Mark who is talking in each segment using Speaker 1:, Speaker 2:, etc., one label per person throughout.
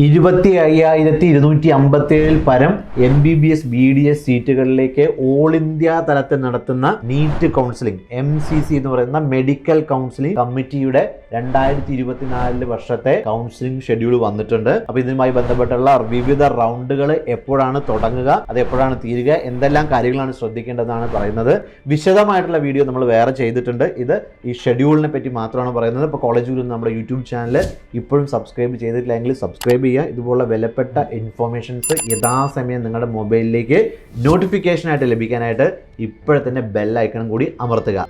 Speaker 1: ഇരുപത്തി അയ്യായിരത്തി ഇരുന്നൂറ്റി അമ്പത്തി ഏഴിൽ പരം M B B S B D S സീറ്റുകളിലേക്ക് all India തലത്തിൽ നടത്തുന്ന NEET counselling M C C എന്ന് പറയുന്ന മെഡിക്കൽ കൗൺസിലിംഗ് കമ്മിറ്റിയുടെ രണ്ടായിരത്തി ഇരുപത്തിനാലിൽ വർഷത്തെ കൗൺസിലിംഗ് ഷെഡ്യൂൾ വന്നിട്ടുണ്ട്. അപ്പൊ ഇതുമായി ബന്ധപ്പെട്ടുള്ള വിവിധ റൗണ്ടുകൾ എപ്പോഴാണ് തുടങ്ങുക അത് എപ്പോഴാണ് തീരുക എന്തെല്ലാം കാര്യങ്ങളാണ് ശ്രദ്ധിക്കേണ്ടതെന്നാണ് പറയുന്നത്. വിശദമായിട്ടുള്ള വീഡിയോ നമ്മൾ വേറെ ചെയ്തിട്ടുണ്ട്. ഇത് ഈ ഷെഡ്യൂളിനെ പറ്റി മാത്രമാണ് പറയുന്നത്. ഇപ്പോൾ കോളേജ് ഗുരു നമ്മുടെ യൂട്യൂബ് ചാനൽ ഇപ്പോഴും സബ്സ്ക്രൈബ് ചെയ്തിട്ടില്ലെങ്കിൽ സബ്സ്ക്രൈബ് ചെയ്യുക. ഇതുപോലുള്ള വിലപ്പെട്ട ഇൻഫോർമേഷൻസ് യഥാസമയം നിങ്ങളുടെ മൊബൈലിലേക്ക് നോട്ടിഫിക്കേഷൻ ആയിട്ട് ലഭിക്കാനായിട്ട് ഇപ്പോഴത്തെ ഐക്കണും കൂടി അമർത്തുക.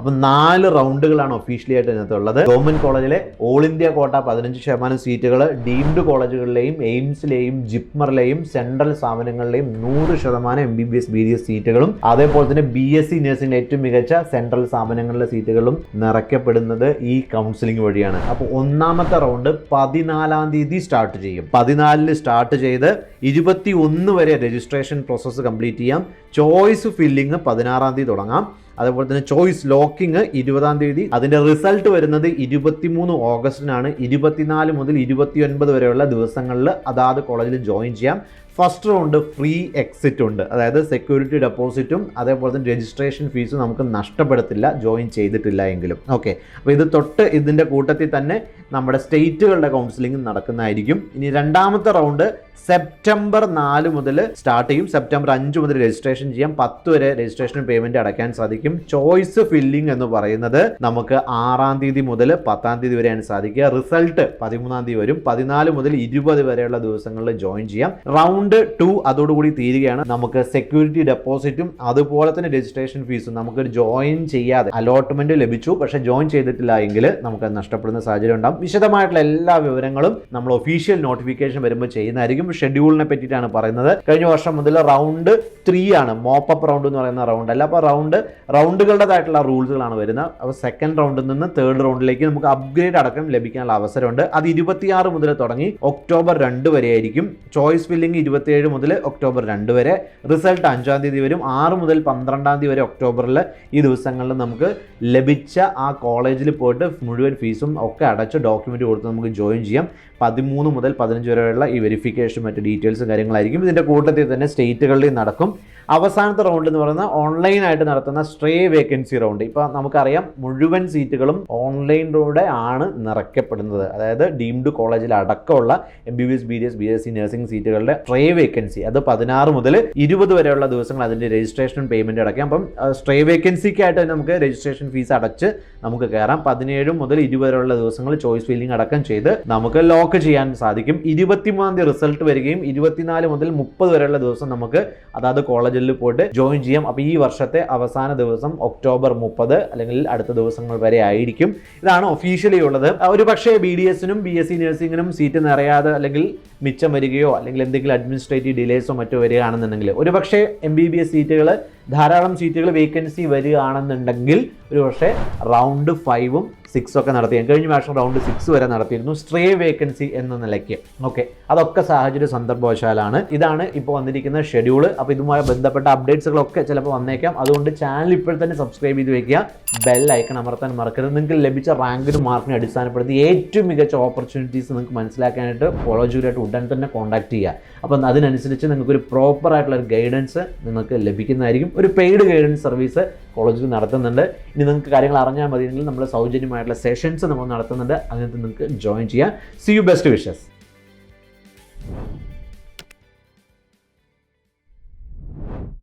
Speaker 1: അപ്പം നാല് റൗണ്ടുകളാണ് ഒഫീഷ്യലി ആയിട്ട് ഇതിനകത്തുള്ളത്. ഗവൺമെന്റ് കോളേജിലെ ഓൾ ഇന്ത്യ കോട്ട പതിനഞ്ച് ശതമാനം സീറ്റുകൾ ഡീംഡ് കോളേജുകളിലെയും എയിംസിലെയും ജിപ്മറിലെയും സെൻട്രൽ സ്ഥാപനങ്ങളിലെയും നൂറ് ശതമാനം M B B S B D S സീറ്റുകളും അതേപോലെ തന്നെ ബി എസ് സി നഴ്സിംഗിലെ ഏറ്റവും മികച്ച സെൻട്രൽ സ്ഥാപനങ്ങളിലെ സീറ്റുകളും നിറയ്ക്കപ്പെടുന്നത് ഈ കൗൺസിലിംഗ് വഴിയാണ്. അപ്പോൾ ഒന്നാമത്തെ റൗണ്ട് പതിനാലാം തീയതി സ്റ്റാർട്ട് ചെയ്യും. പതിനാലിന് സ്റ്റാർട്ട് ചെയ്ത് ഇരുപത്തി ഒന്ന് വരെ രജിസ്ട്രേഷൻ പ്രോസസ്സ് കംപ്ലീറ്റ് ചെയ്യാം. ചോയ്സ് ഫില്ലിംഗ് പതിനാറാം തീയതി തുടങ്ങാം. അതേപോലെ തന്നെ ചോയ്സ് ലോക്കിംഗ് ഇരുപതാം തീയതി. അതിന്റെ റിസൾട്ട് വരുന്നത് ഇരുപത്തിമൂന്ന് ഓഗസ്റ്റിനാണ്. ഇരുപത്തിനാല് മുതൽ ഇരുപത്തിയൊൻപത് വരെയുള്ള ദിവസങ്ങളിൽ അതാത് കോളേജിൽ ജോയിൻ ചെയ്യാം. ഫസ്റ്റ് റൗണ്ട് ഫ്രീ എക്സിറ്റ് ഉണ്ട്. അതായത് സെക്യൂരിറ്റി ഡെപ്പോസിറ്റും അതേപോലെ തന്നെ രജിസ്ട്രേഷൻ ഫീസും നമുക്ക് നഷ്ടപ്പെടുത്തില്ല ജോയിൻ ചെയ്തിട്ടില്ല എങ്കിലും. ഓക്കെ അപ്പോൾ ഇത് തൊട്ട് ഇതിന്റെ കൂട്ടത്തിൽ തന്നെ നമ്മുടെ സ്റ്റേറ്റുകളുടെ കൗൺസിലിംഗ് നടക്കുന്നതായിരിക്കും. ഇനി രണ്ടാമത്തെ റൗണ്ട് സെപ്റ്റംബർ നാല് മുതൽ സ്റ്റാർട്ട് ചെയ്യും. സെപ്റ്റംബർ അഞ്ച് മുതൽ രജിസ്ട്രേഷൻ ചെയ്യാം. പത്ത് വരെ രജിസ്ട്രേഷൻ പേയ്മെന്റ് അടയ്ക്കാൻ സാധിക്കും. ചോയ്സ് ഫില്ലിംഗ് എന്ന് പറയുന്നത് നമുക്ക് ആറാം തീയതി മുതൽ പത്താം തീയതി വരെയാണ് സാധിക്കുക. റിസൾട്ട് പതിമൂന്നാം തീയതി വരും. പതിനാല് മുതൽ ഇരുപത് വരെയുള്ള ദിവസങ്ങളിൽ ജോയിൻ ചെയ്യാം. റൗണ്ട് ടു അതോടുകൂടി തീരുകയാണ്. നമുക്ക് സെക്യൂരിറ്റി ഡെപ്പോസിറ്റും അതുപോലെ തന്നെ രജിസ്ട്രേഷൻ ഫീസും നമുക്ക് ജോയിൻ ചെയ്യാതെ അലോട്ട്മെന്റ് ലഭിച്ചു. പക്ഷെ ജോയിൻ ചെയ്തിട്ടില്ല എങ്കിൽ നമുക്ക് നഷ്ടപ്പെടുന്ന സാഹചര്യം ഉണ്ടാകും വിശദമായിട്ടുള്ള എല്ലാ വിവരങ്ങളും നമ്മൾ ഒഫീഷ്യൽ നോട്ടിഫിക്കേഷൻ വരുമ്പോൾ ചെയ്യുന്നതായിരിക്കും. ഷെഡ്യൂളിനെ പറ്റിയിട്ടാണ് പറയുന്നത്. കഴിഞ്ഞ വർഷം മുതൽ റൗണ്ട് ത്രീ ആണ്. മോപ്പ് അപ്പ് റൗണ്ട് എന്ന് പറയുന്ന റൗണ്ട് അല്ല. അപ്പോൾ റൗണ്ട് റൗണ്ടുകളുടേതായിട്ടുള്ള റൂൾസുകളാണ് വരുന്നത്. അപ്പോൾ സെക്കൻഡ് റൗണ്ടിൽ നിന്ന് തേർഡ് റൗണ്ടിലേക്ക് നമുക്ക് അപ്ഗ്രേഡ് അടക്കം ലഭിക്കാനുള്ള അവസരമുണ്ട്. അത് ഇരുപത്തിയാറ് മുതൽ തുടങ്ങി ഒക്ടോബർ രണ്ട് വരെയായിരിക്കും. ചോയ്സ് ഫില്ലിംഗ് ഇരുപത്തിയേഴ് മുതൽ ഒക്ടോബർ രണ്ട് വരെ. റിസൾട്ട് അഞ്ചാം തീയതി വരും. ആറ് മുതൽ പന്ത്രണ്ടാം തീയതി വരെ ഒക്ടോബറിൽ ഈ ദിവസങ്ങളിൽ നമുക്ക് ലഭിച്ച ആ കോളേജിൽ പോയിട്ട് മുഴുവൻ ഫീസും ഒക്കെ അടച്ച് ഡോക്യുമെന്റ് കൊടുത്ത് നമുക്ക് ജോയിൻ ചെയ്യാം. പതിമൂന്ന് മുതൽ പതിനഞ്ച് വരെയുള്ള ഈ വെരിഫിക്കേഷൻ മറ്റ് ഡീറ്റെയിൽസും കാര്യങ്ങളായിരിക്കും. ഇതിന്റെ കൂട്ടത്തിൽ തന്നെ സ്റ്റേറ്റുകളിൽ നടക്കും. അവസാനത്തെ റൗണ്ട് എന്ന് പറയുന്നത് ഓൺലൈനായിട്ട് നടത്തുന്ന സ്ട്രേ വേക്കൻസി റൗണ്ട് ഇപ്പോൾ നമുക്കറിയാം മുഴുവൻ സീറ്റുകളും ഓൺലൈനിലൂടെ ആണ് നിറയ്ക്കപ്പെടുന്നത്. അതായത് ഡീംഡ് കോളേജിൽ അടക്കമുള്ള M B B S B D S B S C nursing സീറ്റുകളുടെ സ്ട്രേ വേക്കൻസി അത് പതിനാറ് മുതൽ ഇരുപത് വരെയുള്ള ദിവസങ്ങൾ അതിന്റെ രജിസ്ട്രേഷൻ പേയ്മെന്റ് അടയ്ക്കാം. അപ്പം സ്ട്രേ വേക്കൻസിക്കായിട്ട് നമുക്ക് രജിസ്ട്രേഷൻ ഫീസ് അടച്ച് നമുക്ക് കയറാം പതിനേഴ് മുതൽ ഇരുപത് വരെയുള്ള ദിവസങ്ങൾ ചോയ്സ് ഫില്ലിംഗ് അടക്കം ചെയ്ത് നമുക്ക് ലോക്ക് ചെയ്യാൻ സാധിക്കും. ഇരുപത്തിമൂന്നാം തീയതി റിസൾട്ട് വരികയും ഇരുപത്തിനാല് മുതൽ മുപ്പത് വരെയുള്ള ദിവസം നമുക്ക് അതാത് കോളേജിൽ പോയിട്ട് ജോയിൻ ചെയ്യാം. അപ്പോൾ ഈ വർഷത്തെ അവസാന ദിവസം ഒക്ടോബർ മുപ്പത് അല്ലെങ്കിൽ അടുത്ത ദിവസങ്ങൾ വരെ ആയിരിക്കും. ഇതാണ് ഒഫീഷ്യലി ഉള്ളത്. ഒരു പക്ഷേ ബി ഡി എസിനും ബി എസ് സി നഴ്സിംഗിനും സീറ്റ് നിറയാതെ അല്ലെങ്കിൽ മിച്ചം വരികയോ അല്ലെങ്കിൽ എന്തെങ്കിലും അഡ്മിനിസ്ട്രേറ്റീവ് ഡിലേസോ മറ്റോ വരികയാണെന്നുണ്ടെങ്കിൽ. ഒരു പക്ഷേ എം ബി ബി എസ് സീറ്റുകൾ ധാരാളം സീറ്റുകൾ വേക്കൻസി വരികയാണെന്നുണ്ടെങ്കിൽ ഒരു പക്ഷേ റൗണ്ട് ഫൈവും സിക്സും ഒക്കെ നടത്തി കഴിഞ്ഞ വർഷം റൗണ്ട് സിക്സ് വരെ നടത്തിയിരുന്നു. സ്ട്രേ വേക്കൻസി എന്ന നിലയ്ക്ക്. ഓക്കെ അതൊക്കെ സാഹചര്യ സന്ദർഭവശാലാണ്. ഇതാണ് ഇപ്പോൾ വന്നിരിക്കുന്ന ഷെഡ്യൂൾ അപ്പോൾ ഇതുമായി ബന്ധപ്പെട്ട അപ്ഡേറ്റ്സുകളൊക്കെ ചിലപ്പോൾ വന്നേക്കാം. അതുകൊണ്ട് ചാനൽ ഇപ്പോൾ തന്നെ സബ്സ്ക്രൈബ് ചെയ്ത് വെക്കുക. ബെൽ ഐക്കൺ അമർത്താൻ മറക്കരുത്. നിങ്ങൾക്ക് ലഭിച്ച റാങ്കിനും മാർക്കിനും അടിസ്ഥാനപ്പെടുത്തി ഏറ്റവും മികച്ച ഓപ്പർച്യൂണിറ്റീസ് നിങ്ങൾക്ക് മനസ്സിലാക്കാനായിട്ട് ഫോളോ കോളേജുമായിട്ട് ഉടൻ തന്നെ കോൺടാക്ട് ചെയ്യുക. അപ്പം അതിനനുസരിച്ച് നിങ്ങൾക്ക് ഒരു പ്രോപ്പർ ആയിട്ടുള്ള ഒരു ഗൈഡൻസ് നിങ്ങൾക്ക് ലഭിക്കുന്നതായിരിക്കും. ഒരു പെയ്ഡ് ഗൈഡൻസ് സർവീസ് കോളേജിൽ നടത്തുന്നുണ്ട്. ഇനി നിങ്ങൾക്ക് കാര്യങ്ങൾ അറിഞ്ഞാൽ മതിയെങ്കിൽ നമ്മൾ സൗജന്യമായിട്ടുള്ള സെഷൻസ് നമ്മൾ നടത്തുന്നുണ്ട്. അതിനകത്ത് നിങ്ങൾക്ക് ജോയിൻ ചെയ്യാം. C you best wishes